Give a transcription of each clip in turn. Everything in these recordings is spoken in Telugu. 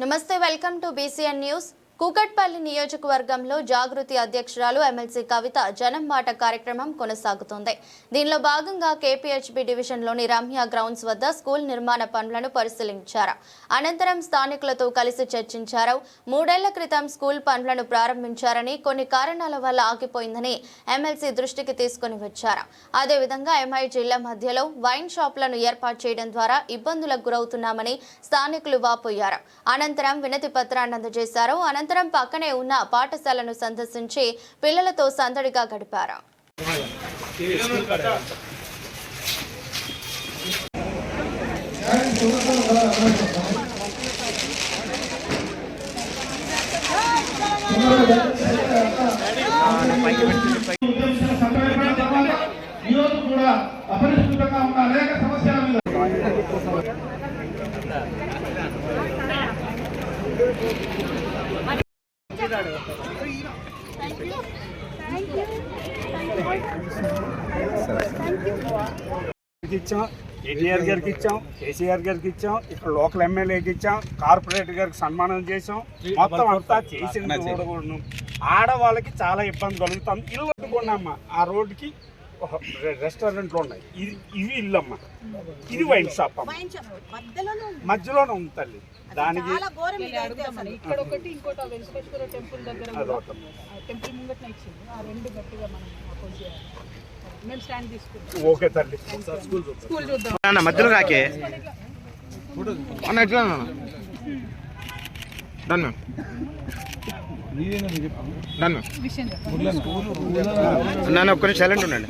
నమస్తే welcome to BCN news Kukatpally నియోజకవర్గంలో జాగృతి అధ్యక్షురాలు ఎమ్మెల్సీ కవిత జనం మాట కార్యక్రమం కొనసాగుతోంది. దీనిలో భాగంగా కేపీహెచ్బి డివిజన్లోని రమ్య గ్రౌండ్స్ వద్ద స్కూల్ నిర్మాణ పనులను పరిశీలించారు. అనంతరం స్థానికులతో కలిసి చర్చించారు. మూడేళ్ళ క్రితం స్కూల్ పనులను ప్రారంభించారని కొన్ని కారణాల వల్ల ఆగిపోయిందని ఎమ్మెల్సీ దృష్టికి తీసుకుని వచ్చారు. అదేవిధంగా ఎంఐ జిల్లా మధ్యలో వైన్ షాపులను ఏర్పాటు చేయడం ద్వారా ఇబ్బందులకు గురవుతున్నామని స్థానికులు వాపోయారు. అనంతరం వినతి పత్రాన్ని అందజేశారు. అనంతరం పక్కనే ఉన్న పాఠశాలను సందర్శించి పిల్లలతో సందడిగా గడిపారు. ఉద్దేశించిన సమన్వయం తర్వాత ఈ రోజు కూడా అపరిష్కృతంగా ఉన్న అనేక సమస్యల మీద గారికి ఇచ్చాం ఎన్టీఆర్ గారికి ఇచ్చాం కేసీఆర్ గారికి ఇచ్చాం ఇక్కడ లోకల్ ఎమ్మెల్యేకి ఇచ్చాం కార్పొరేటర్ గారికి సన్మానం చేసాం మొత్తం అంతా చేసిన ఆడవాళ్ళకి చాలా ఇబ్బంది కలుగుతుంది. ఇల్లు కట్టుకున్నామ్మా ఆ రోడ్డుకి రెస్టారెంట్లు ఉన్నాయి. ఇది ఇవి ఇల్లు అమ్మా ఇది వైన్ షాప్ అమ్మ. మధ్యలోనే ఉంది. తల్లి. దానికి. ఇక్కడ ఒకటి ఇంకోటి ఆ వెంకటేశ్వర టెంపుల్ దగ్గర కూడా అదొకటి. ఆ టెంపుల్ ముంగట్న ఇచ్చింది ఆ రెండు గట్టిగా మనం అపోజ్ చేయాలి. మేము స్టాండ్ తీసుకుంటాం. ఓకే తల్లి. స్కూల్ చూద్దాం. అన్న మధ్యలో రాకే. అన్న ఎట్లా అన్న నన్ను? మ్యామ్ ఒక్క నిమిషం సైలెంట్ ఉండండి.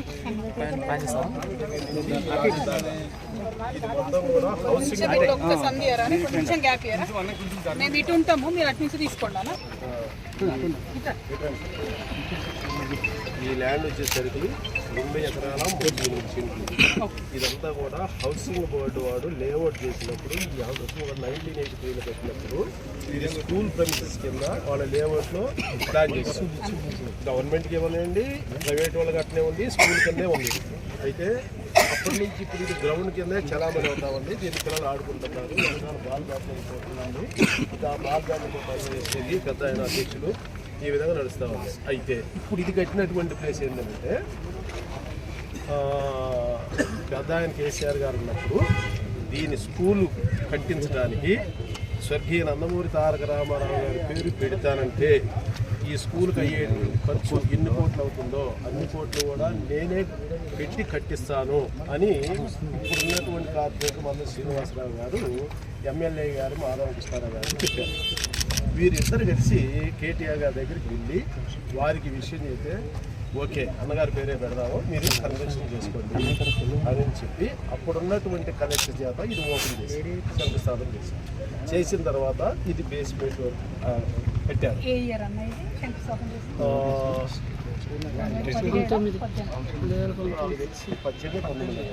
మేము ఇటు ఉంటాము మీరు అటు నుంచి తీసుకోండి ఈ ల్యాండ్ వచ్చేసరికి రెండు ఎకరాల మూడు ఎనిమిది సెంట్లు ఇదంతా కూడా హౌసింగ్ బోర్డు వాడు లేఅవుట్ చేసినప్పుడు ఈ హౌసింగ్ నైన్టీన్ ఎయిటీ త్రీలో పెట్టినప్పుడు ఇది స్కూల్ ప్రమిసెస్ కింద వాళ్ళ లేఅవుట్లో ప్లాన్ చేసి గవర్నమెంట్కి ఇవ్వనండి ప్రైవేట్ వాళ్ళకి అట్లే ఉంది స్కూల్ కిందే ఉంది. అయితే అప్పటి నుంచి ఇప్పుడు ఇది గ్రౌండ్ కింద చలామణి అవుతా ఉంది దీని పిల్లలు ఆడుకుంటున్నారు. బాల్ బ్యాట్ అయిపోతుందండి. ఆ బాల్ బ్యాట్ చేసేది పెద్ద ఆయన అధ్యక్షులు. ఈ విధంగా నడుస్తూ ఉంది. అయితే ఇప్పుడు ఇది కట్టినటువంటి ప్లేస్ ఏంటంటే పెద్ద ఆయన కేసీఆర్ గారు ఉన్నప్పుడు దీని స్కూలు కట్టించడానికి స్వర్గీయ నందమూరి తారక రామారావు గారి పేరు పెడతానంటే ఈ స్కూల్కి అయ్యే ఖర్చు ఎన్ని కోట్లు అవుతుందో అన్ని కోట్లు కూడా నేనే పెట్టి కట్టిస్తాను అని ఇప్పుడు ఉన్నటువంటి కార్పొరేటర్ మంద శ్రీనివాసరావు గారు ఎమ్మెల్యే గారు మాధవ కృష్ణారావు గారు చెప్పారు. వీరిద్దరు కలిసి కేటీఆర్ గారి దగ్గరికి వెళ్ళి వారికి విషయం చెప్తే ఓకే అన్నగారి పేరే పెడదాము మీరు కన్వెన్షన్ చేసుకోండి అని చెప్పి అప్పుడున్నటువంటి కలెక్టర్ చేత ఇది ఓపెన్ చేసి శంకుస్థాపన చేసి చేసిన తర్వాత ఇది బేస్మెంట్ పెట్టారు. పద్దెనిమిది.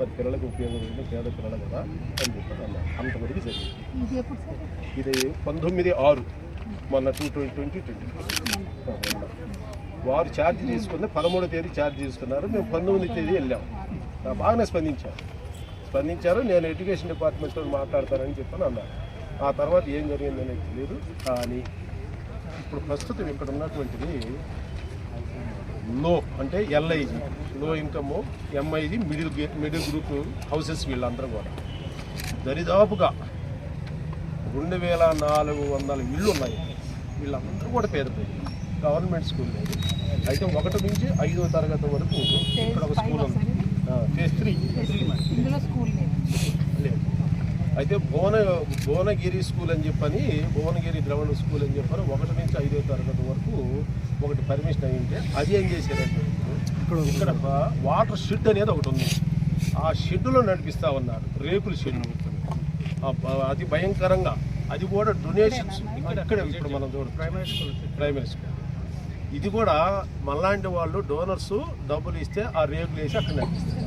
మరి పిల్లలకు ఉపయోగపడింది పేద పిల్లలు కదా అని చెప్పారు అన్న అంతవరకు జరిగింది. ఇది ఎప్పుడు సార్? ఇది పంతొమ్మిది ఆరు. మొన్న టూ ట్వంటీ ట్వంటీ ట్వంటీ. వారు ఛార్జ్ తీసుకుంది పదమూడో తేదీ ఛార్జ్ తీసుకున్నారు. మేము పంతొమ్మిది తేదీ వెళ్ళాం. నా బాగానే స్పందించారు. స్పందించారు నేను ఎడ్యుకేషన్ డిపార్ట్మెంట్తో మాట్లాడతానని చెప్పని అన్నారు. ఆ తర్వాత ఏం జరిగిందని తెలియదు కానీ ఇప్పుడు ప్రస్తుతం ఇక్కడ ఉన్నటువంటిది లో అంటే LIG low income MIG middle middle group houses వీళ్ళందరూ కూడా. దరిదాపుగా రెండు వేల నాలుగు వందల ఇళ్ళు ఉన్నాయి వీళ్ళందరూ కూడా పేద ప్రజలు. గవర్నమెంట్ స్కూల్ లేదు. అయితే ఒకటి నుంచి ఐదో తరగతి వరకు ఇక్కడ ఒక స్కూల్ ఉంది. ఫేజ్ త్రీ లేదు. అయితే భువన భువనగిరి స్కూల్ అని చెప్పని భువనగిరి ద్రవణ స్కూల్ అని చెప్పని ఒకటి నుంచి ఐదో తరగతి వరకు ఒకటి పర్మిషన్ అయ్యింటే అది ఏం చేశారంటే ఇప్పుడు ఇక్కడ ఒక వాటర్ షెడ్ అనేది ఒకటి ఉంది. ఆ షెడ్లో నడిపిస్తా ఉన్నారు. రేకుల షెడ్ అది భయంకరంగా. అది కూడా డొనేషన్స్ ఇక్కడ ఇప్పుడు మనం చూడ ప్రైమరీ స్కూల్ ప్రైమరీ స్కూల్. ఇది కూడా మనలాంటి వాళ్ళు డోనర్స్ డబ్బులు ఇస్తే ఆ రేకులు వేసి అక్కడ నడిపిస్తారు.